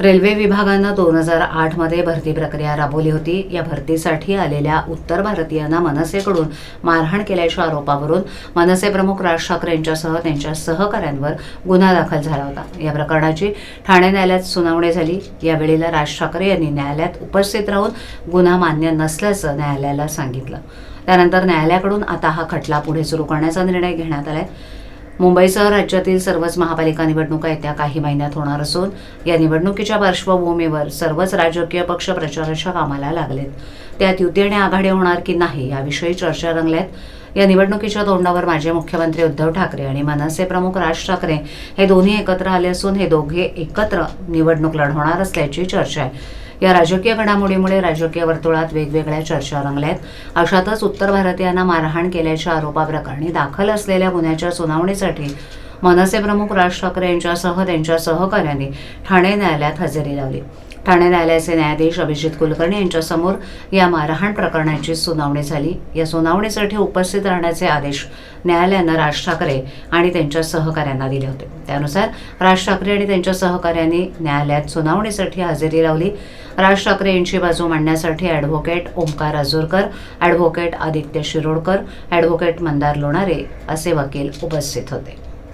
Railway विभागानं दोन हजार आठमध्ये भरती प्रक्रिया राबवली होती. या भरतीसाठी आलेल्या उत्तर भारतीयांना मनसेकडून मारहाण केल्याच्या आरोपावरून मनसे प्रमुख राज ठाकरे यांच्यासह त्यांच्या सहकाऱ्यांवर गुन्हा दाखल झाला होता. या प्रकरणाची ठाणे न्यायालयात सुनावणी झाली. यावेळेला राज ठाकरे यांनी न्यायालयात उपस्थित राहून गुन्हा मान्य नसल्याचं न्यायालयाला सांगितलं. त्यानंतर न्यायालयाकडून आता हा खटला पुढे सुरू करण्याचा निर्णय घेण्यात आलाय. मुंबईसह राज्यातील सर्वच महापालिका निवडणुका येत्या काही महिन्यात होणार असून या निवडणुकीच्या पार्श्वभूमीवर सर्वच राजकीय पक्ष प्रचाराच्या कामाला लागलेत. त्यात युती आणि आघाडी होणार की नाही याविषयी चर्चा रंगल्यात. या निवडणुकीच्या तोंडावर माजी मुख्यमंत्री उद्धव ठाकरे आणि मनसे प्रमुख राज ठाकरे हे दोन्ही एकत्र आले असून हे दोघे एकत्र निवडणूक लढवणार असल्याची चर्चा आहे. या राजकीय घडामोडीमुळे राजकीय वर्तुळात वेगवेगळ्या चर्चा रंगल्यात. अशातच उत्तर भारतीयांना मारहाण केल्याच्या आरोपाप्रकरणी दाखल असलेल्या गुन्ह्याच्या सुनावणीसाठी मनसे प्रमुख राज ठाकरे यांच्यासह त्यांच्या सहकाऱ्यांनी ठाणे न्यायालयात हजेरी लावली. ठाणे न्यायालयाचे न्यायाधीश अभिजित कुलकर्णी यांच्यासमोर या मारहाण प्रकरणाची सुनावणी झाली. या सुनावणीसाठी उपस्थित राहण्याचे आदेश न्यायालयानं राज ठाकरे आणि त्यांच्या सहकाऱ्यांना दिले होते. त्यानुसार राज ठाकरे आणि त्यांच्या सहकाऱ्यांनी न्यायालयात सुनावणीसाठी हजेरी लावली. राज ठाकरे यांची बाजू मांडण्यासाठी advocate Omkar Ajorkar advocate Aditya Shirodkar advocate Mandar Lonare असे वकील उपस्थित होते.